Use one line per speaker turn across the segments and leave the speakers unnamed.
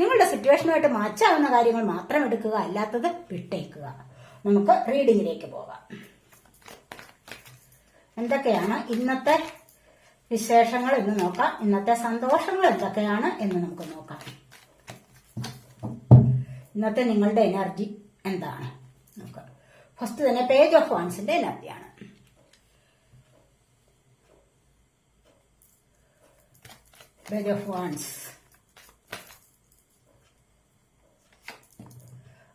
നിങ്ങളുടെ സിറ്റുവേഷനുമായിട്ട് മാച്ചാവുന്ന കാര്യങ്ങൾ മാത്രം എടുക്കുക അല്ലാത്തത് വിട്ടേക്കുക. നമുക്ക് റീഡിങ്ങിലേക്ക് പോകാം. എന്തൊക്കെയാണ് ഇന്നത്തെ വിശേഷങ്ങൾ എന്ന് നോക്കാം. ഇന്നത്തെ സന്തോഷങ്ങൾ എന്തൊക്കെയാണ് എന്ന് നമുക്ക് നോക്കാം. ഇന്നത്തെ നിങ്ങളുടെ എനർജി എന്താണ്? നോക്കാം. ഫസ്റ്റ് തന്നെ പേജ് ഓഫ് വാൻസിന്റെ എനർജിയാണ് page of Wands.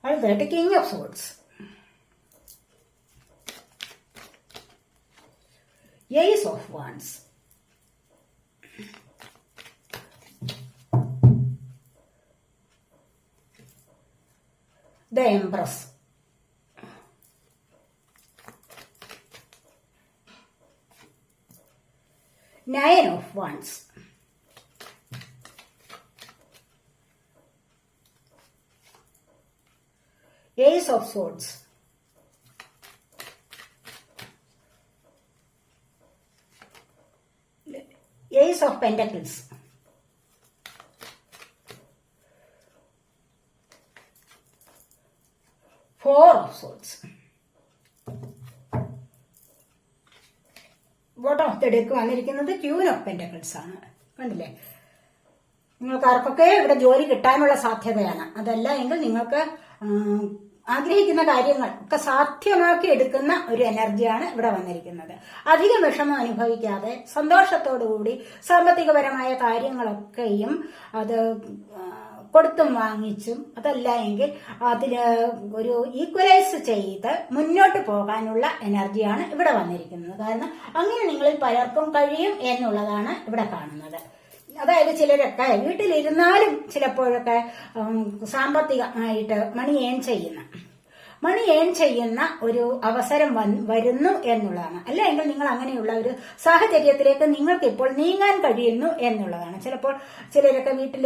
I'll write a of swords. Ace of Wands. The Empress. Nine of Wands. Ace of Swords. Ace of Pentacles. Four of Swords. Bottom of the deck വന്നിരിക്കുന്നത് queen of pentacles ആണ് കണ്ടില്ലേ നിങ്ങൾക്ക് ആർക്കൊക്കെ ഇവിടെ ജോലി കിട്ടാനുള്ള സാധ്യതയാണ് അതല്ല എങ്കിൽ നിങ്ങൾക്ക് ആഗ്രഹിക്കുന്ന കാര്യങ്ങൾ ഒക്കെ സാധ്യമാക്കി എടുക്കുന്ന ഒരു എനർജിയാണ് ഇവിടെ വന്നിരിക്കുന്നത്. അധികം വിഷമം അനുഭവിക്കാതെ സന്തോഷത്തോടുകൂടി സാമ്പത്തികപരമായ കാര്യങ്ങളൊക്കെയും അത് കൊടുത്തും വാങ്ങിച്ചും അതല്ല എങ്കിൽ അതിന് ഒരു ഈക്വലൈസ് ചെയ്ത് മുന്നോട്ട് പോകാനുള്ള എനർജിയാണ് ഇവിടെ വന്നിരിക്കുന്നത്. കാരണം അങ്ങനെ നിങ്ങളിൽ പലർക്കും കഴിയും എന്നുള്ളതാണ് ഇവിടെ കാണുന്നത്. അതായത് ചിലരൊക്കെ വീട്ടിലിരുന്നാലും ചിലപ്പോഴൊക്കെ സാമ്പത്തികമായിട്ട് മണി ഏൺ ചെയ്യുന്ന. മണി ഏൺ ചെയ്യുന്ന ഒരു അവസരം വ വരുന്നു എന്നുള്ളതാണ്. അല്ലെങ്കിൽ നിങ്ങൾ അങ്ങനെയുള്ള ഒരു സാഹചര്യത്തിലേക്ക് നിങ്ങൾക്ക് ഇപ്പോൾ നീങ്ങാൻ കഴിയുന്നു എന്നുള്ളതാണ്. ചിലപ്പോൾ ചിലരൊക്കെ വീട്ടിൽ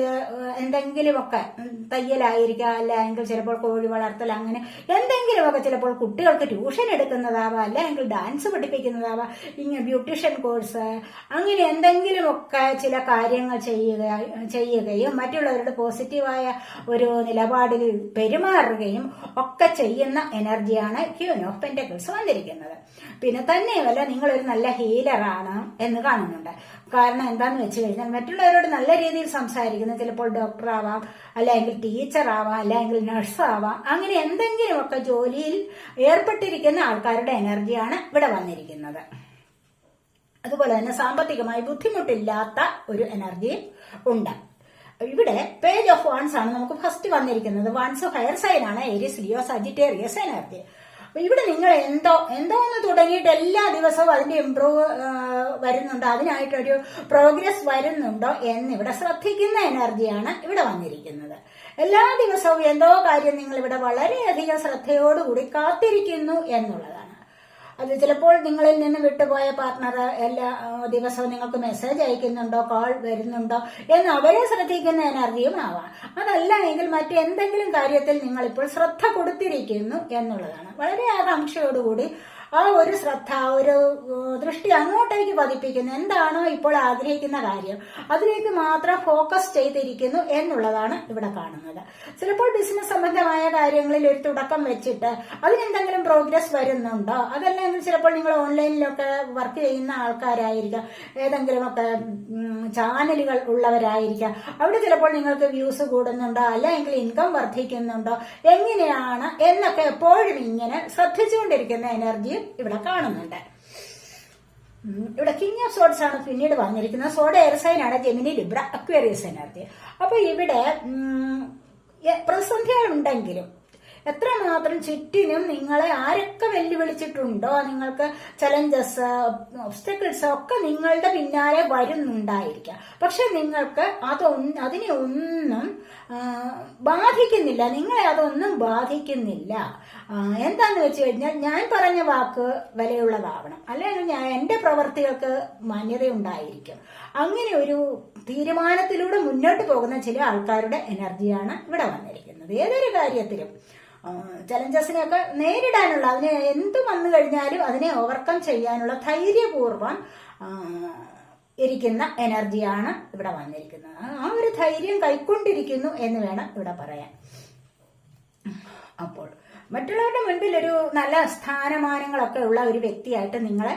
എന്തെങ്കിലുമൊക്കെ തയ്യലായിരിക്കാം അല്ലെങ്കിൽ ചിലപ്പോൾ കോഴി വളർത്തൽ അങ്ങനെ എന്തെങ്കിലുമൊക്കെ ചിലപ്പോൾ കുട്ടികൾക്ക് ട്യൂഷൻ എടുക്കുന്നതാവാം അല്ലെങ്കിൽ ഡാൻസ് പഠിപ്പിക്കുന്നതാവാം ഇങ്ങനെ ബ്യൂട്ടീഷ്യൻ കോഴ്സ് അങ്ങനെ എന്തെങ്കിലുമൊക്കെ ചില കാര്യങ്ങൾ ചെയ്യുക ചെയ്യുകയും മറ്റുള്ളവരുടെ പോസിറ്റീവായ ഒരു നിലപാടിൽ പെരുമാറുകയും ഒക്കെ ചെയ്യുന്ന എനർജിയാണ് ക്യൂൻ ഓഫ് പെന്റക്കിൾസ് വന്നിരിക്കുന്നത്. പിന്നെ തന്നെയുമല്ല നിങ്ങളൊരു നല്ല ഹീലറാണ് എന്ന് കാണുന്നുണ്ട്. കാരണം എന്താന്ന് വെച്ച് കഴിഞ്ഞാൽ മറ്റുള്ളവരോട് നല്ല രീതിയിൽ സംസാരിക്കുന്നത് ചിലപ്പോൾ ഡോക്ടർ ആവാം അല്ലെങ്കിൽ ടീച്ചർ ആവാം അല്ലെങ്കിൽ നഴ്സ് ആവാം അങ്ങനെ എന്തെങ്കിലുമൊക്കെ ജോലിയിൽ ഏർപ്പെട്ടിരിക്കുന്ന ആൾക്കാരുടെ എനർജിയാണ് ഇവിടെ വന്നിരിക്കുന്നത്. അതുപോലെ തന്നെ സാമ്പത്തികമായി ബുദ്ധിമുട്ടില്ലാത്ത ഒരു എനർജിയും ഉണ്ട്. ഇവിടെ പേജ് ഓഫ് വൺസ് ആണ് നമുക്ക് ഫസ്റ്റ് വന്നിരിക്കുന്നത്. വൺസ് ഹയർ സൈൻ ആണ്. ഏരിയസ് ലിയോ സജിറ്റേറിയസ് എനർജി ഇവിടെ നിങ്ങൾ എന്തോ എന്തോ ഒന്ന് തുടങ്ങിയിട്ട് എല്ലാ ദിവസവും അതിന്റെ ഇംപ്രൂവ് വരുന്നുണ്ടോ? അതിനായിട്ടൊരു പ്രോഗ്രസ് വരുന്നുണ്ടോ എന്നിവിടെ ശ്രദ്ധിക്കുന്ന എനർജിയാണ് ഇവിടെ വന്നിരിക്കുന്നത്. എല്ലാ ദിവസവും എന്തോ കാര്യം നിങ്ങൾ ഇവിടെ വളരെയധികം ശ്രദ്ധയോടുകൂടി കാത്തിരിക്കുന്നു എന്നുള്ളതാണ്. അത് ചിലപ്പോൾ നിങ്ങളിൽ നിന്ന് വിട്ടുപോയ പാർട്ണർ എല്ലാ ദിവസവും നിങ്ങൾക്ക് മെസ്സേജ് അയക്കുന്നുണ്ടോ കോൾ വരുന്നുണ്ടോ എന്ന് അവരെ ശ്രദ്ധിക്കുന്ന എനർജിയും ആവാം. അതല്ല എങ്കിൽ മറ്റെന്തെങ്കിലും കാര്യത്തിൽ നിങ്ങളിപ്പോൾ ശ്രദ്ധ കൊടുത്തിരിക്കുന്നു എന്നുള്ളതാണ്. വളരെ ആകാംക്ഷയോടുകൂടി ആ ഒരു ശ്രദ്ധ ഒരു ദൃഷ്ടി അങ്ങോട്ടേക്ക് പതിപ്പിക്കുന്നു. എന്താണോ ഇപ്പോൾ ആഗ്രഹിക്കുന്ന കാര്യം? അതിലേക്ക് മാത്രം ഫോക്കസ് ചെയ്തിരിക്കുന്നു എന്നുള്ളതാണ് ഇവിടെ കാണുന്നത്. ചിലപ്പോൾ ബിസിനസ് സംബന്ധമായ കാര്യങ്ങളിൽ ഒരു തുടക്കം വെച്ചിട്ട് അതിനെന്തെങ്കിലും പ്രോഗ്രസ് വരുന്നുണ്ടോ? അതല്ലെങ്കിൽ ചിലപ്പോൾ നിങ്ങൾ ഓൺലൈനിലൊക്കെ വർക്ക് ചെയ്യുന്ന ആൾക്കാരായിരിക്കാം. ഏതെങ്കിലുമൊക്കെ ചാനലുകൾ ഉള്ളവരായിരിക്കാം. അവിടെ ചിലപ്പോൾ നിങ്ങൾക്ക് വ്യൂസ് കൂടുന്നുണ്ടോ? അല്ലെങ്കിൽ ഇൻകം വർദ്ധിക്കുന്നുണ്ടോ? എങ്ങനെയാണ്? എന്നൊക്കെ എപ്പോഴും ഇങ്ങനെ ശ്രദ്ധിച്ചുകൊണ്ടിരിക്കുന്ന എനർജിയും ഇവിടെ കാണുന്നുണ്ട്. ഇവിടെ കിങ് ഓഫ് സോഡ്സ് ആണ് പിന്നീട് വന്നിരിക്കുന്നത് സോഡ എയർസൈനാണ് ജെമിനി ലിബ്ര അക്വേറിയസ് എനർജി അപ്പൊ ഇവിടെ പ്രതിസന്ധികൾ ഉണ്ടെങ്കിലും എത്രമാത്രം ചുറ്റിനും നിങ്ങളെ ആരൊക്കെ വെല്ലുവിളിച്ചിട്ടുണ്ടോ? നിങ്ങൾക്ക് ചലഞ്ചസ് ഒബ്സ്റ്റക്കിൾസ് ഒക്കെ നിങ്ങളുടെ പിന്നാലെ വരുന്നുണ്ടായിരിക്കാം. പക്ഷെ നിങ്ങൾക്ക് അതൊന്നും അതിനെ ഒന്നും ബാധിക്കുന്നില്ല. നിങ്ങളെ അതൊന്നും ബാധിക്കുന്നില്ല. എന്താന്ന് വെച്ച് കഴിഞ്ഞാൽ ഞാൻ പറഞ്ഞ വാക്ക് വിലയുള്ളതാവണം. അല്ലെങ്കിൽ ഞാൻ എന്റെ പ്രവർത്തികൾക്ക് മാന്യതയുണ്ടായിരിക്കും. അങ്ങനെ ഒരു തീരുമാനത്തിലൂടെ മുന്നോട്ട് പോകുന്ന ചില ആൾക്കാരുടെ എനർജിയാണ് ഇവിടെ വന്നിരിക്കുന്നത്. ഏതൊരു കാര്യത്തിലും ചലഞ്ചസിനെയൊക്കെ നേരിടാനുള്ള അതിനെ എന്ത് വന്നു കഴിഞ്ഞാലും അതിനെ ഓവർകം ചെയ്യാനുള്ള ധൈര്യപൂർവം ഇരിക്കുന്ന എനർജിയാണ് ഇവിടെ വന്നിരിക്കുന്നത്. ആ ഒരു ധൈര്യം കൈക്കൊണ്ടിരിക്കുന്നു എന്ന് വേണം ഇവിടെ പറയാൻ. അപ്പോൾ മറ്റുള്ളവരുടെ മുൻപിൽ ഒരു നല്ല സ്ഥാനമാനങ്ങളൊക്കെ ഉള്ള ഒരു വ്യക്തിയായിട്ട് നിങ്ങളെ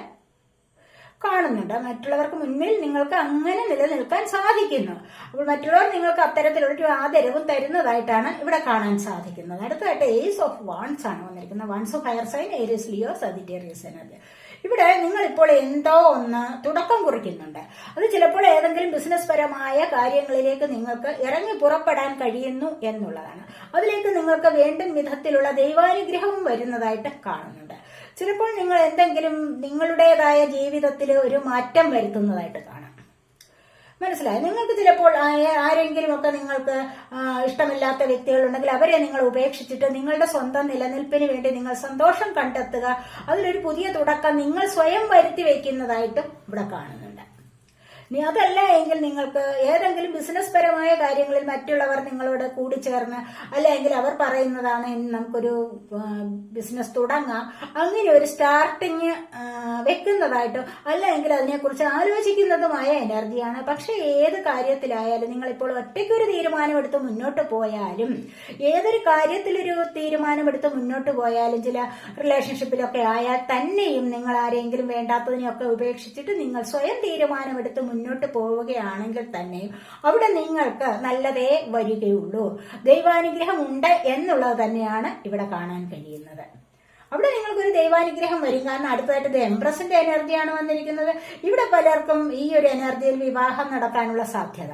കാണുന്നുണ്ട്. മറ്റുള്ളവർക്ക് മുന്നിൽ നിങ്ങൾക്ക് അങ്ങനെ നിലനിൽക്കാൻ സാധിക്കുന്നു. അപ്പോൾ മറ്റുള്ളവർ നിങ്ങൾക്ക് അത്തരത്തിലൊരു ആദരവും തരുന്നതായിട്ടാണ് ഇവിടെ കാണാൻ സാധിക്കുന്നത്. അടുത്തതായിട്ട് ഏസ് ഓഫ് വാൺസ് ആണ് വന്നിരിക്കുന്നത്. Wands of fire sign Aries Leo Sagittarius എന്നത് ഇവിടെ നിങ്ങൾ ഇപ്പോൾ എന്തോ ഒന്ന് തുടക്കം കുറിക്കുന്നുണ്ട്. അത് ചിലപ്പോൾ ഏതെങ്കിലും ബിസിനസ് പരമായ കാര്യങ്ങളിലേക്ക് നിങ്ങൾക്ക് ഇറങ്ങി പുറപ്പെടാൻ കഴിയുന്നു എന്നുള്ളതാണ്. അതിലേക്ക് നിങ്ങൾക്ക് വേണ്ടും വിധത്തിലുള്ള ദൈവാനുഗ്രഹവും വരുന്നതായിട്ട് കാണുന്നുണ്ട്. ചിലപ്പോൾ നിങ്ങൾ എന്തെങ്കിലും നിങ്ങളുടേതായ ജീവിതത്തിൽ ഒരു മാറ്റം വരുത്തുന്നതായിട്ട് കാണാം. മനസ്സിലായി? നിങ്ങൾക്ക് ചിലപ്പോൾ ആരെങ്കിലും ഒക്കെ നിങ്ങൾക്ക് ഇഷ്ടമില്ലാത്ത വ്യക്തികളുണ്ടെങ്കിൽ അവരെ നിങ്ങൾ ഉപേക്ഷിച്ചിട്ട് നിങ്ങളുടെ സ്വന്തം നിലനിൽപ്പിന് വേണ്ടി നിങ്ങൾ സന്തോഷം കണ്ടെത്തുക. അതിലൊരു പുതിയ തുടക്കം നിങ്ങൾ സ്വയം വരുത്തി വയ്ക്കുന്നതായിട്ടും ഇവിടെ കാണുന്നുണ്ട് ഇനി അതല്ല എങ്കിൽ നിങ്ങൾക്ക് ഏതെങ്കിലും ബിസിനസ് പരമായ കാര്യങ്ങളിൽ മറ്റുള്ളവർ നിങ്ങളോട് കൂടിച്ചേർന്ന് അല്ലെങ്കിൽ അവർ പറയുന്നതാണ് നമുക്കൊരു ബിസിനസ് തുടങ്ങാം. അങ്ങനെ ഒരു സ്റ്റാർട്ടിങ് വെക്കുന്നതായിട്ടോ അല്ലെങ്കിൽ അതിനെക്കുറിച്ച് ആലോചിക്കുന്നതുമായ എനർജിയാണ് പക്ഷെ ഏത് കാര്യത്തിലായാലും നിങ്ങൾ ഇപ്പോൾ ഒറ്റയ്ക്കൊരു തീരുമാനമെടുത്ത് മുന്നോട്ട് പോയാലും ഏതൊരു കാര്യത്തിലൊരു തീരുമാനമെടുത്ത് മുന്നോട്ട് പോയാലും ചില റിലേഷൻഷിപ്പിലൊക്കെ ആയാൽ തന്നെയും നിങ്ങൾ ആരെങ്കിലും വേണ്ടാത്തതിനെയൊക്കെ ഉപേക്ഷിച്ചിട്ട് നിങ്ങൾ സ്വയം തീരുമാനമെടുത്ത് മുന്നോട്ട് പോവുകയാണെങ്കിൽ തന്നെ അവിടെ നിങ്ങൾക്ക് നല്ലതേ വരികയുള്ളൂ. ദൈവാനുഗ്രഹം ഉണ്ട് എന്നുള്ളത് തന്നെയാണ് ഇവിടെ കാണാൻ കഴിയുന്നത്. അവിടെ നിങ്ങൾക്കൊരു ദൈവാനുഗ്രഹം വരും. കാരണം അടുത്തതായിട്ട് എംപ്രസിന്റെ എനർജിയാണ് വന്നിരിക്കുന്നത്. ഇവിടെ പലർക്കും ഈ ഒരു എനർജിയിൽ വിവാഹം നടക്കാനുള്ള സാധ്യത.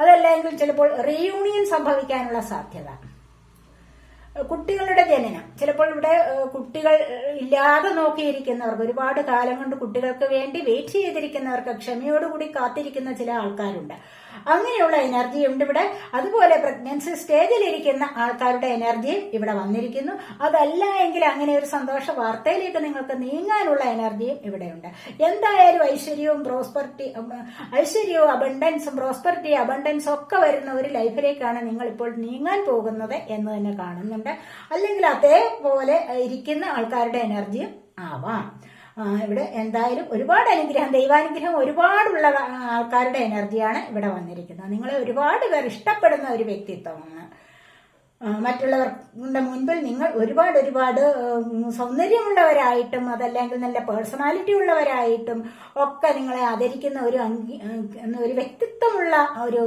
അതല്ലെങ്കിൽ ചിലപ്പോൾ റീയൂണിയൻ സംഭവിക്കാനുള്ള സാധ്യത. കുട്ടികളുടെ ജനനം. ചിലപ്പോൾ ഇവിടെ കുട്ടികൾ ഇല്ലാതെ നോക്കിയിരിക്കുന്നവർക്ക് ഒരുപാട് കാലം കൊണ്ട് കുട്ടികൾക്ക് വേണ്ടി വെയിറ്റ് ചെയ്തിരിക്കുന്നവർക്ക് ക്ഷമയോടുകൂടി കാത്തിരിക്കുന്ന ചില ആൾക്കാരുണ്ട്. അങ്ങനെയുള്ള എനർജി ഉണ്ട് ഇവിടെ. അതുപോലെ പ്രഗ്നൻസി സ്റ്റേജിലിരിക്കുന്ന ആൾക്കാരുടെ എനർജിയും ഇവിടെ വന്നിരിക്കുന്നു. അതല്ല എങ്കിൽ അങ്ങനെ ഒരു സന്തോഷ വാർത്തയിലേക്ക് നിങ്ങൾക്ക് നീങ്ങാനുള്ള എനർജിയും ഇവിടെയുണ്ട്. എന്തായാലും ഐശ്വര്യവും പ്രോസ്പെറിറ്റി ഐശ്വര്യവും അബണ്ടൻസും പ്രോസ്പെറിറ്റി അബണ്ടൻസും ഒക്കെ വരുന്ന ഒരു ലൈഫിലേക്കാണ് നിങ്ങൾ ഇപ്പോൾ നീങ്ങാൻ പോകുന്നത് എന്ന് തന്നെ കാണുന്നുണ്ട് അല്ലെങ്കിൽ അതേപോലെ ഇരിക്കുന്ന ആൾക്കാരുടെ എനർജിയും ആവാം. ഇവിടെ എന്തായാലും ഒരുപാട് അനുഗ്രഹം ദൈവാനുഗ്രഹം ഒരുപാടുള്ള ആൾക്കാരുടെ എനർജിയാണ് ഇവിടെ വന്നിരിക്കുന്നത്. നിങ്ങളെ ഒരുപാട് പേർ ഇഷ്ടപ്പെടുന്ന ഒരു വ്യക്തിത്വമാണ്. മറ്റുള്ളവരുടെ മുൻപിൽ നിങ്ങൾ ഒരുപാട് ഒരുപാട് സൗന്ദര്യമുള്ളവരായിട്ടും അതല്ലെങ്കിൽ നല്ല പേഴ്സണാലിറ്റി ഉള്ളവരായിട്ടും ഒക്കെ നിങ്ങളെ ആദരിക്കുന്ന ഒരു അംഗീ ഒരു വ്യക്തിത്വമുള്ള ഒരു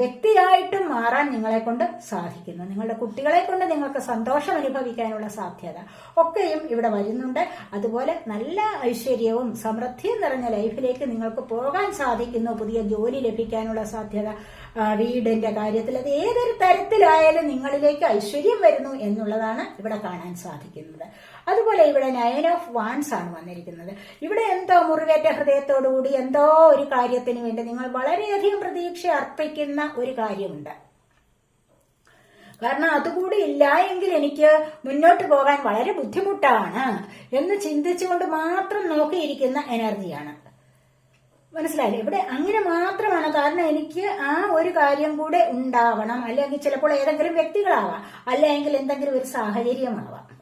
വ്യക്തിയായിട്ടും മാറാൻ നിങ്ങളെ കൊണ്ട് സാധിക്കുന്നു. നിങ്ങളുടെ കുട്ടികളെ കൊണ്ട് നിങ്ങൾക്ക് സന്തോഷം അനുഭവിക്കാനുള്ള സാധ്യത ഒക്കെയും ഇവിടെ വരുന്നുണ്ട്. അതുപോലെ നല്ല ഐശ്വര്യവും സമൃദ്ധിയും നിറഞ്ഞ ലൈഫിലേക്ക് നിങ്ങൾക്ക് പോകാൻ സാധിക്കുന്നു. പുതിയ ജോലി ലഭിക്കാനുള്ള സാധ്യത വീടിന്റെ കാര്യത്തിൽ അത് ഏതൊരു തരത്തിലായാലും നിങ്ങളിലേക്ക് ഐശ്വര്യം വരുന്നു എന്നുള്ളതാണ് ഇവിടെ കാണാൻ സാധിക്കുന്നത്. അതുപോലെ ഇവിടെ നയൻ ഓഫ് വാൻസ് ആണ് വന്നിരിക്കുന്നത്. ഇവിടെ എന്തോ മുറിവേറ്റ ഹൃദയത്തോടുകൂടി എന്തോ ഒരു കാര്യത്തിന് വേണ്ടി നിങ്ങൾ വളരെയധികം പ്രതീക്ഷ അർപ്പിക്കുന്ന ഒരു കാര്യമുണ്ട്. കാരണം അതുകൂടി ഇല്ല എങ്കിൽ എനിക്ക് മുന്നോട്ട് പോകാൻ വളരെ ബുദ്ധിമുട്ടാണ് എന്ന് ചിന്തിച്ചുകൊണ്ട് മാത്രം നോക്കിയിരിക്കുന്ന എനർജിയാണ് മനസ്സിലായില്ലേ? ഇവിടെ അങ്ങനെ മാത്രമാണ് കാരണം എനിക്ക് ആ ഒരു കാര്യം കൂടെ ഉണ്ടാവണം. അല്ലെങ്കിൽ ചിലപ്പോൾ ഏതെങ്കിലും വ്യക്തികളാവാം. അല്ലെങ്കിൽ എന്തെങ്കിലും ഒരു സാഹചര്യമാവാം.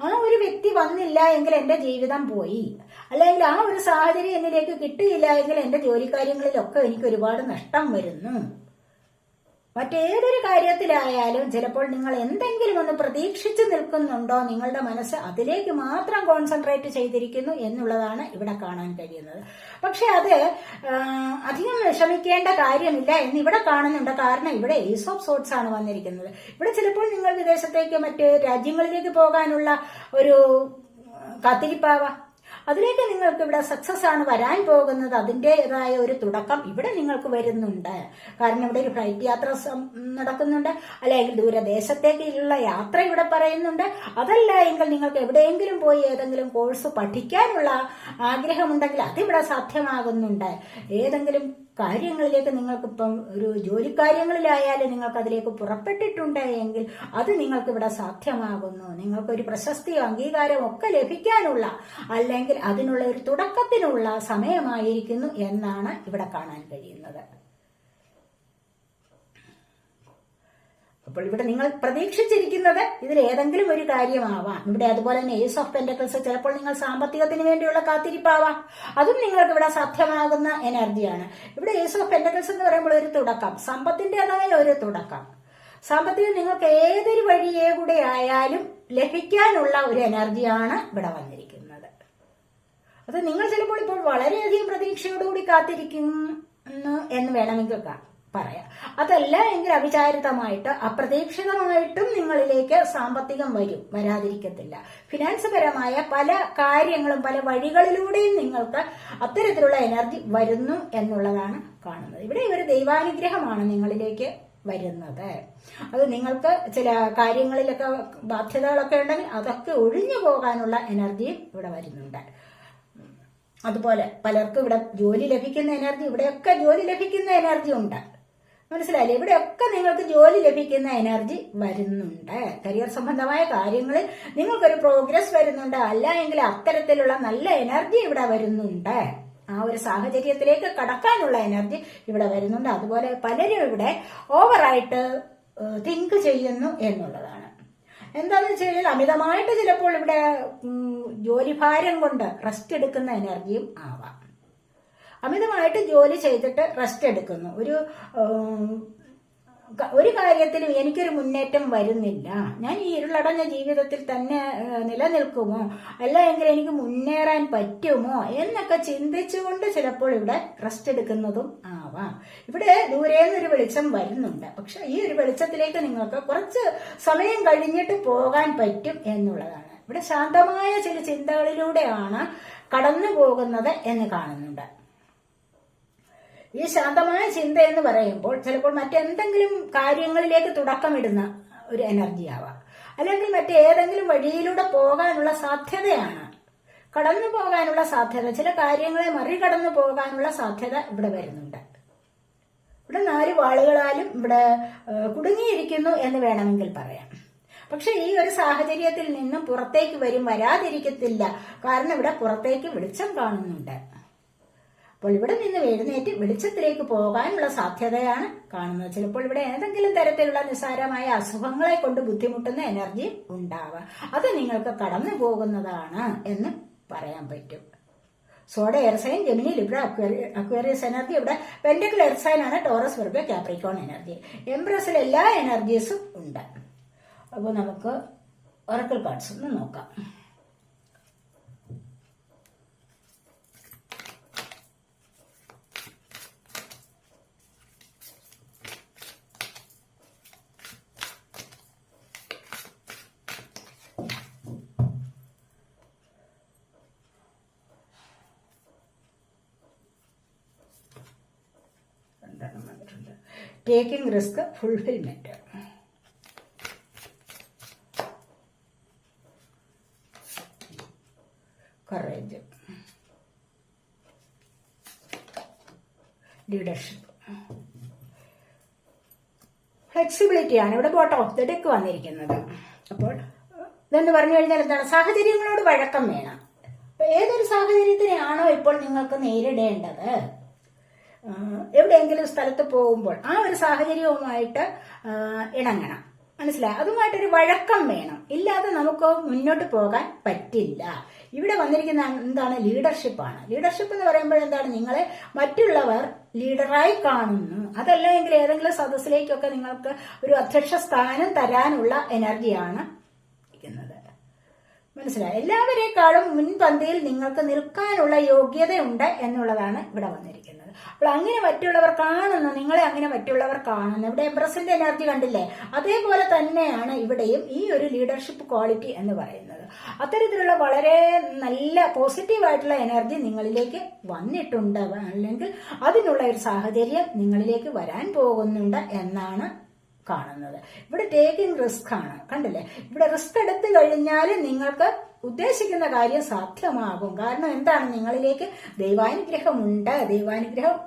ആ ഒരു വ്യക്തി വന്നില്ല എങ്കിൽ എന്റെ ജീവിതം പോയി. അല്ലെങ്കിൽ ആ ഒരു സാഹചര്യം എന്നിലേക്ക് കിട്ടിയില്ല എങ്കിൽ എന്റെ ജോലിക്കാര്യങ്ങളിലൊക്കെ എനിക്ക് ഒരുപാട് നഷ്ടം വരുന്നു. മറ്റേതൊരു കാര്യത്തിലായാലും ചിലപ്പോൾ നിങ്ങൾ എന്തെങ്കിലും ഒന്ന് പ്രതീക്ഷിച്ചു നിൽക്കുന്നുണ്ടോ? നിങ്ങളുടെ മനസ്സ് അതിലേക്ക് മാത്രം കോൺസെൻട്രേറ്റ് ചെയ്തിരിക്കുന്നു എന്നുള്ളതാണ് ഇവിടെ കാണാൻ കഴിയുന്നത്. പക്ഷെ അത് അധികം വിഷമിക്കേണ്ട കാര്യമില്ല എന്ന് ഇവിടെ കാണുന്നുണ്ട്. കാരണം ഇവിടെ ഏസ് ഓഫ് സോട്ട്സ് ആണ് വന്നിരിക്കുന്നത്. ഇവിടെ ചിലപ്പോൾ നിങ്ങൾ വിദേശത്തേക്ക് മറ്റ് രാജ്യങ്ങളിലേക്ക് പോകാനുള്ള ഒരു കാത്തിരിപ്പാവാം. അതിലേക്ക് നിങ്ങൾക്ക് ഇവിടെ സക്സസ് ആണ് വരാൻ പോകുന്നത്. അതിന്റെതായ ഒരു തുടക്കം ഇവിടെ നിങ്ങൾക്ക് വരുന്നുണ്ട്. കാരണം ഇവിടെ ഒരു ഫ്ലൈറ്റ് യാത്ര നടക്കുന്നുണ്ട്. അല്ലെങ്കിൽ ദൂരദേശത്തേക്കുള്ള യാത്ര ഇവിടെ പറയുന്നുണ്ട്. അതല്ല എങ്കിൽ നിങ്ങൾക്ക് എവിടെയെങ്കിലും പോയി ഏതെങ്കിലും കോഴ്സ് പഠിക്കാനുള്ള ആഗ്രഹമുണ്ടെങ്കിൽ അതിവിടെ സാധ്യമാകുന്നുണ്ട്. ഏതെങ്കിലും കാര്യങ്ങളിലേക്ക് നിങ്ങൾക്കിപ്പം ഒരു ജോലി കാര്യങ്ങളിലായാലും നിങ്ങൾക്ക് അതിലേക്ക് പുറപ്പെട്ടിട്ടുണ്ട് എങ്കിൽ അത് നിങ്ങൾക്ക് ഇവിടെ സാധ്യമാകുന്നു. നിങ്ങൾക്കൊരു പ്രശസ്തിയോ അംഗീകാരമോ ഒക്കെ ലഭിക്കാനുള്ള അല്ലെങ്കിൽ അതിനുള്ള ഒരു തുടക്കത്തിനുള്ള സമയമായിരിക്കുന്നു എന്നാണ് ഇവിടെ കാണാൻ കഴിയുന്നത്. അപ്പോൾ ഇവിടെ നിങ്ങൾ പ്രതീക്ഷിച്ചിരിക്കുന്നത് ഇതിൽ ഏതെങ്കിലും ഒരു കാര്യമാവാം. ഇവിടെ അതുപോലെ തന്നെ ഏസ് ഓഫ് പെൻഡക്കിൾസ് ചിലപ്പോൾ നിങ്ങൾ സാമ്പത്തികത്തിന് വേണ്ടിയുള്ള കാത്തിരിപ്പാവാം. അതും നിങ്ങൾക്ക് ഇവിടെ സാധ്യമാകുന്ന എനർജിയാണ് ഇവിടെ ഏസ് ഓഫ് പെൻഡക്കിൾസ് എന്ന് പറയുമ്പോൾ ഒരു തുടക്കം. സമ്പത്തിന്റെതായ ഒരു തുടക്കം. സാമ്പത്തികം നിങ്ങൾക്ക് ഏതൊരു വഴിയേ കൂടെ ആയാലും ലഭിക്കാനുള്ള ഒരു എനർജിയാണ് ഇവിടെ വന്നിരിക്കുന്നത്. അത് നിങ്ങൾ ചിലപ്പോൾ ഇപ്പോൾ വളരെയധികം പ്രതീക്ഷയോടുകൂടി കാത്തിരിക്കുന്നു എന്ന് വേണമെങ്കിൽ ക- പറയാം. അതല്ല എങ്കിൽ അവിചാരിതമായിട്ട് അപ്രതീക്ഷിതമായിട്ടും നിങ്ങളിലേക്ക് സാമ്പത്തികം വരും വരാതിരിക്കത്തില്ല. ഫിനാൻസ് പരമായ പല കാര്യങ്ങളും പല വഴികളിലൂടെയും നിങ്ങൾക്ക് അത്തരത്തിലുള്ള എനർജി വരുന്നു എന്നുള്ളതാണ് കാണുന്നത്. ഇവിടെ ഒരു ദൈവാനുഗ്രഹമാണ് നിങ്ങളിലേക്ക് വരുന്നത്. അത് നിങ്ങൾക്ക് ചില കാര്യങ്ങളിലൊക്കെ ബാധ്യതകളൊക്കെ ഉണ്ടെങ്കിൽ അതൊക്കെ ഒഴിഞ്ഞു പോകാനുള്ള എനർജിയും ഇവിടെ വരുന്നുണ്ട്. അതുപോലെ പലർക്കും ഇവിടെ ജോലി ലഭിക്കുന്ന എനർജി ഇവിടെയൊക്കെ ജോലി ലഭിക്കുന്ന എനർജി ഉണ്ട്. മനസ്സിലായില്ലേ? ഇവിടെയൊക്കെ നിങ്ങൾക്ക് ജോലി ലഭിക്കുന്ന എനർജി വരുന്നുണ്ട്. കരിയർ സംബന്ധമായ കാര്യങ്ങളിൽ നിങ്ങൾക്കൊരു പ്രോഗ്രസ് വരുന്നുണ്ട്. അല്ല എങ്കിൽ അത്തരത്തിലുള്ള നല്ല എനർജി ഇവിടെ വരുന്നുണ്ട്. ആ ഒരു സാഹചര്യത്തിലേക്ക് കടക്കാനുള്ള എനർജി ഇവിടെ വരുന്നുണ്ട്. അതുപോലെ പലരും ഇവിടെ ഓവറായിട്ട് തിങ്ക് ചെയ്യുന്നു എന്നുള്ളതാണ്. എന്താണെന്ന് വെച്ച് കഴിഞ്ഞാൽ അമിതമായിട്ട് ചിലപ്പോൾ ഇവിടെ ജോലിഭാരം കൊണ്ട് റെസ്റ്റ് എടുക്കുന്ന എനർജിയും ആവാം. അമിതമായിട്ട് ജോലി ചെയ്തിട്ട് റെസ്റ്റ് എടുക്കുന്നു. ഒരു ഒരു കാര്യത്തിലും എനിക്കൊരു മുന്നേറ്റം വരുന്നില്ല. ഞാൻ ഈ ഇരുളടഞ്ഞ ജീവിതത്തിൽ തന്നെ നിലനിൽക്കുമോ? അല്ല എങ്കിൽ എനിക്ക് മുന്നേറാൻ പറ്റുമോ? എന്നൊക്കെ ചിന്തിച്ചുകൊണ്ട് ചിലപ്പോൾ ഇവിടെ റെസ്റ്റ് എടുക്കുന്നതും ആവാം. ഇവിടെ ദൂരെ നിന്നൊരു വെളിച്ചം വരുന്നുണ്ട്. പക്ഷെ ഈ ഒരു വെളിച്ചത്തിലേക്ക് നിങ്ങൾക്ക് കുറച്ച് സമയം കഴിഞ്ഞിട്ട് പോകാൻ പറ്റും എന്നുള്ളതാണ്. ഇവിടെ ശാന്തമായ ചില ചിന്തകളിലൂടെയാണ് കടന്നു പോകുന്നത് എന്ന് കാണുന്നുണ്ട്. ഈ ശാന്തമായ ചിന്ത എന്ന് പറയുമ്പോൾ ചിലപ്പോൾ മറ്റെന്തെങ്കിലും കാര്യങ്ങളിലേക്ക് തുടക്കമിടുന്ന ഒരു എനർജി ആവാം. അല്ലെങ്കിൽ മറ്റേതെങ്കിലും വഴിയിലൂടെ പോകാനുള്ള സാധ്യതയാണ്. കടന്നു പോകാനുള്ള സാധ്യത ചില കാര്യങ്ങളെ മറികടന്നു പോകാനുള്ള സാധ്യത ഇവിടെ വരുന്നുണ്ട്. ഇവിടെ നാല് വാളുകളാലും ഇവിടെ കുടുങ്ങിയിരിക്കുന്നു എന്ന് വേണമെങ്കിൽ പറയാം. പക്ഷെ ഈ ഒരു സാഹചര്യത്തിൽ നിന്നും പുറത്തേക്ക് വരും വരാതിരിക്കത്തില്ല. കാരണം ഇവിടെ പുറത്തേക്ക് വെളിച്ചം കാണുന്നുണ്ട്. അപ്പോൾ ഇവിടെ നിന്ന് എഴുന്നേറ്റ് വെളിച്ചത്തിലേക്ക് പോകാനുള്ള സാധ്യതയാണ് കാണുന്നത്. ചിലപ്പോൾ ഇവിടെ ഏതെങ്കിലും തരത്തിലുള്ള നിസ്സാരമായ അസുഖങ്ങളെ കൊണ്ട് ബുദ്ധിമുട്ടുന്ന എനർജി ഉണ്ടാവുക അത് നിങ്ങൾക്ക് കടന്നു പോകുന്നതാണ് എന്ന് പറയാൻ പറ്റും. Soda air sign Gemini Libra Aquarius energy ഇവിടെ പെൻഡക്കിൾ എയർസൈൻ ആണ് ടോറസ് വെറുതെ കാപ്രിക്കോൺ എനർജി എംബ്രസിൽ എല്ലാ എനർജീസും ഉണ്ട്. അപ്പോൾ നമുക്ക് ഒറക്കൽ കാർഡ്സ് ഒന്ന് നോക്കാം രണ്ടെണ്ണം വന്നിട്ടുണ്ട് taking risk fulfilment courage leadership ഫ്ലെക്സിബിലിറ്റിയാണ് ഇവിടെ ബോട്ടം ഓഫ് ദ ഡെക്ക് വന്നിരിക്കുന്നത്. അപ്പോൾ ഇതെന്ന് പറഞ്ഞു കഴിഞ്ഞാൽ എന്താണ്? സാഹചര്യങ്ങളോട് വഴക്കം വേണം. ഏതൊരു സാഹചര്യത്തിനെയാണോ ഇപ്പോൾ നിങ്ങൾക്ക് നേരിടേണ്ടത്? എവിടെയെങ്കിലും സ്ഥലത്ത് പോകുമ്പോൾ ആ ഒരു സാഹചര്യവുമായിട്ട് ഇണങ്ങണം. മനസ്സിലായി? അതുമായിട്ടൊരു വഴക്കം വേണം. ഇല്ലാതെ നമുക്ക് മുന്നോട്ട് പോകാൻ പറ്റില്ല. ഇവിടെ വന്നിരിക്കുന്ന എന്താണ്? ലീഡർഷിപ്പാണ്. ലീഡർഷിപ്പ് എന്ന് പറയുമ്പോൾ എന്താണ്? നിങ്ങളെ മറ്റുള്ളവർ ലീഡറായി കാണുന്നു. അതല്ലെങ്കിൽ ഏതെങ്കിലും സദസ്സിലേക്കൊക്കെ നിങ്ങൾക്ക് ഒരു അധ്യക്ഷ സ്ഥാനം തരാനുള്ള എനർജിയാണ് ഇരിക്കുന്നത്. മനസ്സിലായി? എല്ലാവരെക്കാളും മുൻപന്തിയിൽ നിങ്ങൾക്ക് നിൽക്കാനുള്ള യോഗ്യതയുണ്ട് എന്നുള്ളതാണ് ഇവിടെ വന്നിരിക്കുന്നത്. അപ്പോൾ അങ്ങനെ മറ്റുള്ളവർ കാണുന്നു നിങ്ങളെ അങ്ങനെ മറ്റുള്ളവർ കാണുന്നു. ഇവിടെ എംപ്രസിന്റെ എനർജി കണ്ടില്ലേ? അതേപോലെ തന്നെയാണ് ഇവിടെയും ഈ ഒരു ലീഡർഷിപ്പ് ക്വാളിറ്റി എന്ന് പറയുന്നത്. അത്തരത്തിലുള്ള വളരെ നല്ല പോസിറ്റീവായിട്ടുള്ള എനർജി നിങ്ങളിലേക്ക് വന്നിട്ടുണ്ട് അല്ലെങ്കിൽ അതിനുള്ള ഒരു സാഹചര്യം നിങ്ങളിലേക്ക് വരാൻ പോകുന്നുണ്ട് എന്നാണ് കാണുന്നത്. ഇവിടെ ടേക്കിംഗ് റിസ്ക് ആണ്. കണ്ടില്ലേ? ഇവിടെ റിസ്ക് എടുത്തു കഴിഞ്ഞാൽ നിങ്ങൾക്ക് ഉദ്ദേശിക്കുന്ന കാര്യം സാധ്യമാകും. കാരണം എന്താണ്? നിങ്ങളിലേക്ക് ദൈവാനുഗ്രഹം ഉണ്ട് ദൈവാനുഗ്രഹം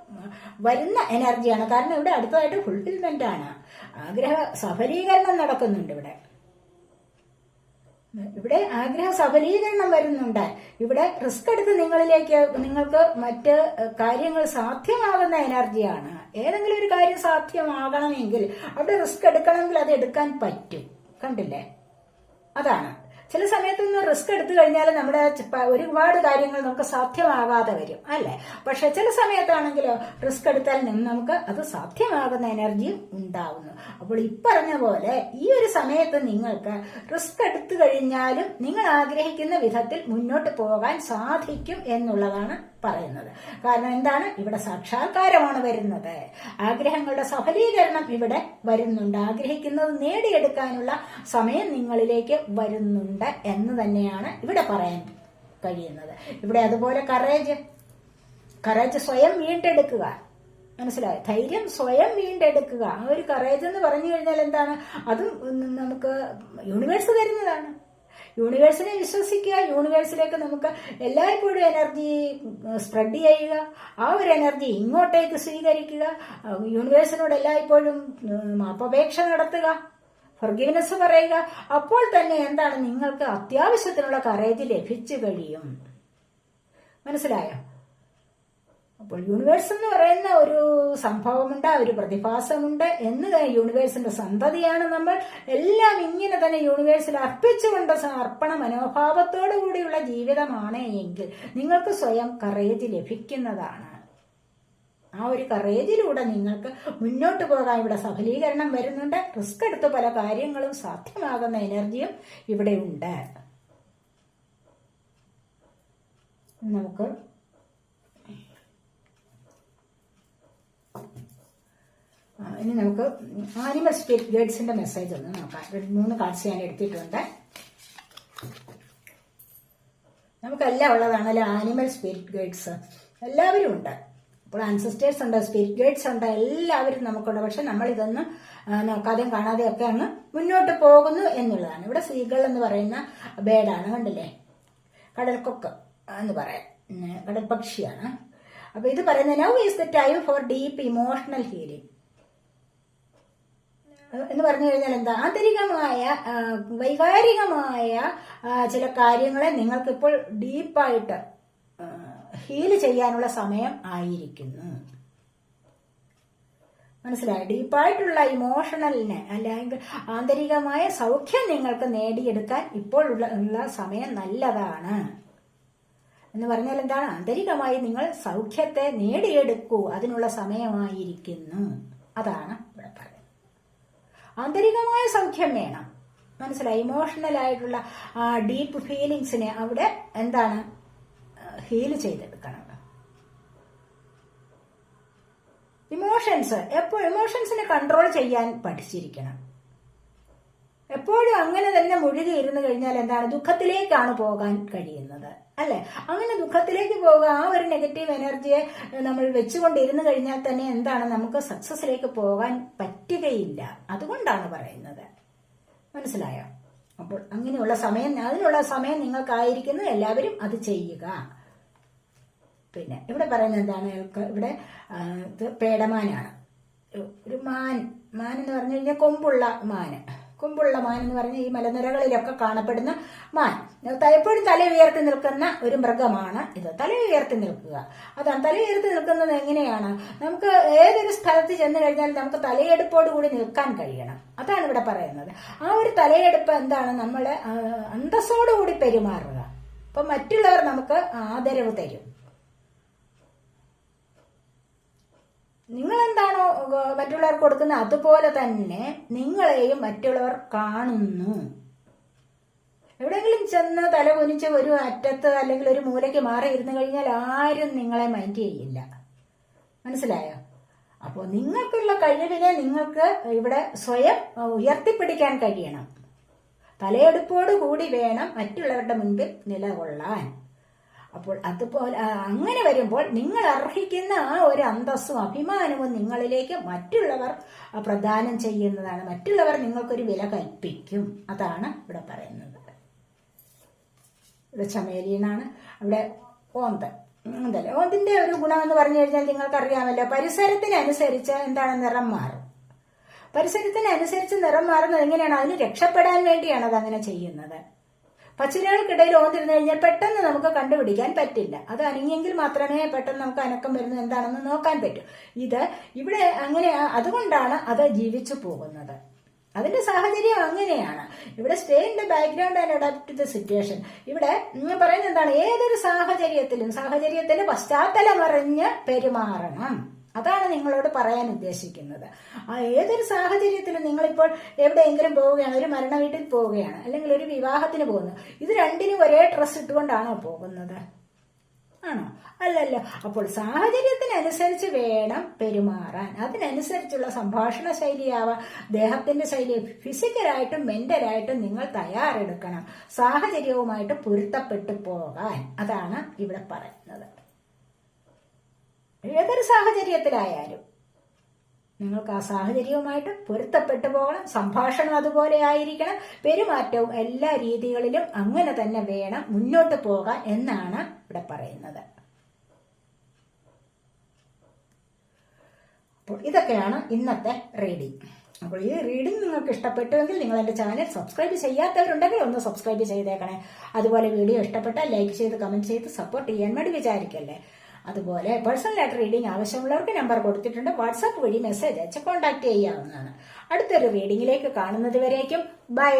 വരുന്ന എനർജിയാണ് കാരണം ഇവിടെ അടുത്തതായിട്ട് ഫുൾഫിൽമെന്റ് ആണ്. ആഗ്രഹ സഫലീകരണം നടക്കുന്നുണ്ട് ഇവിടെ. ഇവിടെ ആഗ്രഹ സഫലീകരണം വരുന്നുണ്ട്. ഇവിടെ റിസ്ക് എടുത്ത് നിങ്ങളിലേക്ക് നിങ്ങൾക്ക് മറ്റ് കാര്യങ്ങൾ സാധ്യമാകുന്ന എനർജിയാണ് ഏതെങ്കിലും ഒരു കാര്യം സാധ്യമാകണമെങ്കിൽ അവിടെ റിസ്ക് എടുക്കണമെങ്കിൽ അത് എടുക്കാൻ പറ്റും. കണ്ടില്ലേ? അതാണ്. ചില സമയത്തൊന്നും റിസ്ക് എടുത്തു കഴിഞ്ഞാൽ നമ്മുടെ ഒരുപാട് കാര്യങ്ങൾ നമുക്ക് സാധ്യമാകാതെ വരും അല്ലേ? പക്ഷെ ചില സമയത്താണെങ്കിലോ റിസ്ക് എടുത്താൽ നിന്ന് നമുക്ക് അത് സാധ്യമാകുന്ന എനർജിയും ഉണ്ടാവുന്നു. അപ്പോൾ ഇപ്പറഞ്ഞ പോലെ ഈ ഒരു സമയത്ത് നിങ്ങൾക്ക് റിസ്ക് എടുത്തു കഴിഞ്ഞാലും നിങ്ങൾ ആഗ്രഹിക്കുന്ന വിധത്തിൽ മുന്നോട്ട് പോകാൻ സാധിക്കും എന്നുള്ളതാണ് പറയുന്നത്. കാരണം എന്താണ്? ഇവിടെ സാക്ഷാത്കാരമാണ് വരുന്നത്. ആഗ്രഹങ്ങളുടെ സഫലീകരണം ഇവിടെ വരുന്നുണ്ട്. ആഗ്രഹിക്കുന്നത് നേടിയെടുക്കാനുള്ള സമയം നിങ്ങളിലേക്ക് വരുന്നുണ്ട് എന്ന് തന്നെയാണ് ഇവിടെ പറയാൻ കഴിയുന്നത്. ഇവിടെ അതുപോലെ കറേജ് കറേജ് സ്വയം വീണ്ടെടുക്കുക. മനസ്സിലായോ? ധൈര്യം സ്വയം വീണ്ടെടുക്കുക. ആ ഒരു കറേജ് എന്ന് പറഞ്ഞു കഴിഞ്ഞാൽ എന്താണ്? അതും നമുക്ക് യൂണിവേഴ്സ് തരുന്നതാണ്. യൂണിവേഴ്സിനെ വിശ്വസിക്കുക യൂണിവേഴ്സിലേക്ക് നമുക്ക് എല്ലായ്പ്പോഴും എനർജി സ്പ്രെഡ് ചെയ്യുക. ആ ഒരു എനർജി ഇങ്ങോട്ടേക്ക് സ്വീകരിക്കുക. യൂണിവേഴ്സിനോട് എല്ലായ്പ്പോഴും അപപേക്ഷ നടത്തുക. ഫർഗീവ്നെസ് പറയുക. അപ്പോൾ തന്നെ എന്താണ് നിങ്ങൾക്ക് അത്യാവശ്യത്തിനുള്ള കറേജ് ലഭിച്ചു കഴിയും. മനസ്സിലായോ? അപ്പോൾ യൂണിവേഴ്സ് എന്ന് പറയുന്ന ഒരു സംഭവമുണ്ട് ഒരു പ്രതിഭാസമുണ്ട് എന്ന് യൂണിവേഴ്സിന്റെ സന്തതിയാണ് നമ്മൾ. എല്ലാം ഇങ്ങനെ തന്നെ യൂണിവേഴ്സിൽ അർപ്പിച്ചുകൊണ്ട് അർപ്പണ മനോഭാവത്തോടു കൂടിയുള്ള ജീവിതമാണ് എങ്കിൽ നിങ്ങൾക്ക് സ്വയം കറേജ് ലഭിക്കുന്നതാണ്. ആ ഒരു കറേജിലൂടെ നിങ്ങൾക്ക് മുന്നോട്ട് പോകാൻ ഇവിടെ സഫലീകരണം വരുന്നുണ്ട്. റിസ്ക് എടുത്ത് പല കാര്യങ്ങളും സാധ്യമാകുന്ന എനർജിയും ഇവിടെ ഉണ്ട്. നമുക്ക് ആ, ഇനി നമുക്ക് ആനിമൽ സ്പിരിറ്റ് ഗൈഡ്സിന്റെ മെസ്സേജ് ഒന്ന് നോക്കാം. മൂന്ന് കാർഡ്സ് ഞാൻ എടുത്തിട്ടുണ്ട്. നമുക്കെല്ലാം ഉള്ളതാണല്ലോ ആനിമൽ സ്പിരിറ്റ് ഗൈഡ്സ് എല്ലാവരും ഉണ്ട്. ഇപ്പോൾ ആൻസിസ്റ്റേഴ്സ് ഉണ്ട് സ്പിരിറ്റ് ഗൈഡ്സ് ഉണ്ട് എല്ലാവരും നമുക്കുണ്ട്. പക്ഷെ നമ്മൾ ഇതൊന്നും നോക്കാതെയും കാണാതെയും ഒക്കെ അങ്ങ് മുന്നോട്ട് പോകുന്നു എന്നുള്ളതാണ്. ഇവിടെ സീകൾ എന്ന് പറയുന്ന ബേഡാണ് കണ്ടില്ലേ? കടൽക്കൊക്ക് എന്ന് പറയാം. കടൽ പക്ഷിയാണ് അപ്പൊ ഇത് പറയുന്നത് now is the time for deep emotional healing എന്ന് പറഞ്ഞു കഴിഞ്ഞാൽ എന്താ? ആന്തരികമായ വൈകാരികമായ ചില കാര്യങ്ങളെ നിങ്ങൾക്കിപ്പോൾ ഡീപ്പായിട്ട് ഹീൽ ചെയ്യാനുള്ള സമയം ആയിരിക്കുന്നു. മനസ്സിലായി? ഡീപ്പായിട്ടുള്ള ഇമോഷണലിനെ അല്ലെങ്കിൽ ആന്തരികമായ സൗഖ്യം നിങ്ങൾക്ക് നേടിയെടുക്കാൻ ഇപ്പോൾ ഉള്ള സമയം നല്ലതാണ്. എന്ന് പറഞ്ഞാൽ എന്താണ്? ആന്തരികമായി നിങ്ങൾ സൗഖ്യത്തെ നേടിയെടുക്കൂ. അതിനുള്ള സമയമായിരിക്കുന്നു. അതാണ് ആന്തരികമായ സൗഖ്യം വേണം. മനസ്സിലായി? ഇമോഷണൽ ആയിട്ടുള്ള ആ ഡീപ്പ് ഫീലിങ്സിനെ അവിടെ എന്താണ് ഹീൽ ചെയ്തെടുക്കണം. ഇമോഷൻസ് എപ്പോ ഇമോഷൻസിനെ കൺട്രോൾ ചെയ്യാൻ പഠിച്ചിരിക്കണം. എപ്പോഴും അങ്ങനെ തന്നെ മുഴുകി ഇരുന്ന് കഴിഞ്ഞാൽ എന്താണ്? ദുഃഖത്തിലേക്കാണ് പോകാൻ കഴിയുന്നത്. അല്ലെ? അങ്ങനെ ദുഃഖത്തിലേക്ക് പോകുക ആ ഒരു നെഗറ്റീവ് എനർജിയെ നമ്മൾ വെച്ചുകൊണ്ടിരുന്ന് കഴിഞ്ഞാൽ തന്നെ എന്താണ്? നമുക്ക് സക്സസിലേക്ക് പോകാൻ പറ്റുകയില്ല. അതുകൊണ്ടാണ് പറയുന്നത്. മനസ്സിലായോ? അപ്പോൾ അങ്ങനെയുള്ള സമയം അതിനുള്ള സമയം നിങ്ങൾക്കായിരിക്കുന്നു. എല്ലാവരും അത് ചെയ്യുക. പിന്നെ ഇവിടെ പറയുന്നത് എന്താണ്? ഇവിടെ പേടമാനാണ്. ഒരു മാൻ മാൻ എന്ന് പറഞ്ഞു കഴിഞ്ഞാൽ കൊമ്പുള്ള മാന്. കൊമ്പുള്ള മാൻ എന്ന് പറഞ്ഞ ഈ മലനിരകളിലൊക്കെ കാണപ്പെടുന്ന മാൻ. എപ്പോഴും തല ഉയർത്തി നിൽക്കുന്ന ഒരു മൃഗമാണ് ഇത്. തല ഉയർത്തി നിൽക്കുക. അതാണ് തല ഉയർത്തി നിൽക്കുന്നത് എങ്ങനെയാണ്? നമുക്ക് ഏതൊരു സ്ഥലത്ത് ചെന്ന് കഴിഞ്ഞാൽ നമുക്ക് തലയെടുപ്പോട് കൂടി നിൽക്കാൻ കഴിയണം. അതാണ് ഇവിടെ പറയുന്നത്. ആ ഒരു തലയെടുപ്പ് എന്താണ്? നമ്മൾ അന്തസ്സോടുകൂടി പെരുമാറുക. അപ്പൊ മറ്റുള്ളവർ നമുക്ക് ആദരവ് തരും. നിങ്ങൾ എന്താണോ മറ്റുള്ളവർക്ക് കൊടുക്കുന്നത് അതുപോലെ തന്നെ നിങ്ങളെയും മറ്റുള്ളവർ കാണുന്നു. എവിടെയെങ്കിലും ചെന്ന് തല കുനിച്ച് ഒരു അറ്റത്ത് അല്ലെങ്കിൽ ഒരു മൂലയ്ക്ക് മാറി ഇരുന്ന് കഴിഞ്ഞാൽ ആരും നിങ്ങളെ മൈൻഡ് ചെയ്യില്ല. മനസ്സിലായോ? അപ്പോൾ നിങ്ങൾക്കുള്ള കഴിവിനെ നിങ്ങൾക്ക് ഇവിടെ സ്വയം ഉയർത്തിപ്പിടിക്കാൻ കഴിയണം. തലയെടുപ്പോട് കൂടി വേണം മറ്റുള്ളവരുടെ മുൻപിൽ നിലകൊള്ളാൻ. അപ്പോൾ അതുപോലെ അങ്ങനെ വരുമ്പോൾ നിങ്ങൾ അർഹിക്കുന്ന ആ ഒരു അന്തസ്സും അഭിമാനവും നിങ്ങളിലേക്ക് മറ്റുള്ളവർ പ്രദാനം ചെയ്യുന്നതാണ്. മറ്റുള്ളവർ നിങ്ങൾക്കൊരു വില കൽപ്പിക്കും. അതാണ് ഇവിടെ പറയുന്നത്. ഇവിടെ ചമേലിയനാണ്. അവിടെ ഓന്ത്. എന്തല്ലേ ഓന്തിന്റെ ഒരു ഗുണം എന്ന് പറഞ്ഞു കഴിഞ്ഞാൽ നിങ്ങൾക്കറിയാമല്ലോ പരിസരത്തിനനുസരിച്ച് എന്താണ് നിറം മാറും. പരിസരത്തിനനുസരിച്ച് നിറം മാറുന്നത് എങ്ങനെയാണ്? അതിന് രക്ഷപ്പെടാൻ വേണ്ടിയാണ് അത് അങ്ങനെ ചെയ്യുന്നത്. പച്ചിലകൾക്കിടയിൽ ഓന്തിരുന്നു കഴിഞ്ഞാൽ പെട്ടെന്ന് നമുക്ക് കണ്ടുപിടിക്കാൻ പറ്റില്ല. അത് അനങ്ങിയെങ്കിൽ മാത്രമേ പെട്ടെന്ന് നമുക്ക് അനക്കം വരുന്നത് എന്താണെന്ന് നോക്കാൻ പറ്റൂ. ഇത് ഇവിടെ അങ്ങനെ അതുകൊണ്ടാണ് അത് ജീവിച്ചു പോകുന്നത്. അതിന്റെ സാഹചര്യം അങ്ങനെയാണ്. ഇവിടെ stay in background and adapt to the situation ഇവിടെ നിങ്ങൾ പറയുന്നത് എന്താണ്? ഏതൊരു സാഹചര്യത്തിലും സാഹചര്യത്തിന് പശ്ചാത്തലമറിഞ്ഞ് പെരുമാറണം. അതാണ് നിങ്ങളോട് പറയാൻ ഉദ്ദേശിക്കുന്നത്. ആ ഏതൊരു സാഹചര്യത്തിലും നിങ്ങളിപ്പോൾ എവിടെയെങ്കിലും പോവുകയാണ് ഒരു മരണ വീട്ടിൽ പോവുകയാണ് അല്ലെങ്കിൽ ഒരു വിവാഹത്തിന് പോകുന്നു. ഇത് രണ്ടിനും ഒരേ ഡ്രസ്സ് ഇട്ടുകൊണ്ടാണോ പോകുന്നത്? ആണോ? അല്ലല്ല. അപ്പോൾ സാഹചര്യത്തിനനുസരിച്ച് വേണം പെരുമാറാൻ. അതിനനുസരിച്ചുള്ള സംഭാഷണ ശൈലിയാവാം ദേഹത്തിന്റെ ശൈലി ഫിസിക്കലായിട്ടും മെന്റലായിട്ടും നിങ്ങൾ തയ്യാറെടുക്കണം. സാഹചര്യവുമായിട്ട് പൊരുത്തപ്പെട്ടു പോകാൻ. അതാണ് ഇവിടെ പറയുന്നത്. സാഹചര്യത്തിലായാലും നിങ്ങൾക്ക് ആ സാഹചര്യവുമായിട്ട് പൊരുത്തപ്പെട്ടു പോകണം. സംഭാഷണം അതുപോലെ ആയിരിക്കണം. പെരുമാറ്റവും എല്ലാ രീതികളിലും അങ്ങനെ തന്നെ വേണം മുന്നോട്ട് പോകാൻ എന്നാണ് ഇവിടെ പറയുന്നത്. അപ്പോൾ ഇതൊക്കെയാണ് ഇന്നത്തെ റീഡിംഗ് അപ്പോൾ ഈ റീഡിംഗ് നിങ്ങൾക്ക് ഇഷ്ടപ്പെട്ടുവെങ്കിൽ നിങ്ങൾ എന്റെ ചാനൽ സബ്സ്ക്രൈബ് ചെയ്യാത്തവരുണ്ടെങ്കിൽ ഒന്ന് സബ്സ്ക്രൈബ് ചെയ്തേക്കണേ. അതുപോലെ വീഡിയോ ഇഷ്ടപ്പെട്ടാൽ ലൈക്ക് ചെയ്ത് കമന്റ് ചെയ്ത് സപ്പോർട്ട് ചെയ്യാൻ വേണ്ടി വിചാരിക്കല്ലേ. അതുപോലെ പേഴ്സണൽ ലെറ്റർ റീഡിംഗ് ആവശ്യമുള്ളവർക്ക് നമ്പർ കൊടുത്തിട്ടുണ്ട്. വാട്സാപ്പ് വഴി മെസ്സേജ് അയച്ച് കോൺടാക്ട് ചെയ്യാവുന്നതാണ്. അടുത്തൊരു റീഡിംഗിലേക്ക് കാണുന്നത് വരേക്കും. ബൈ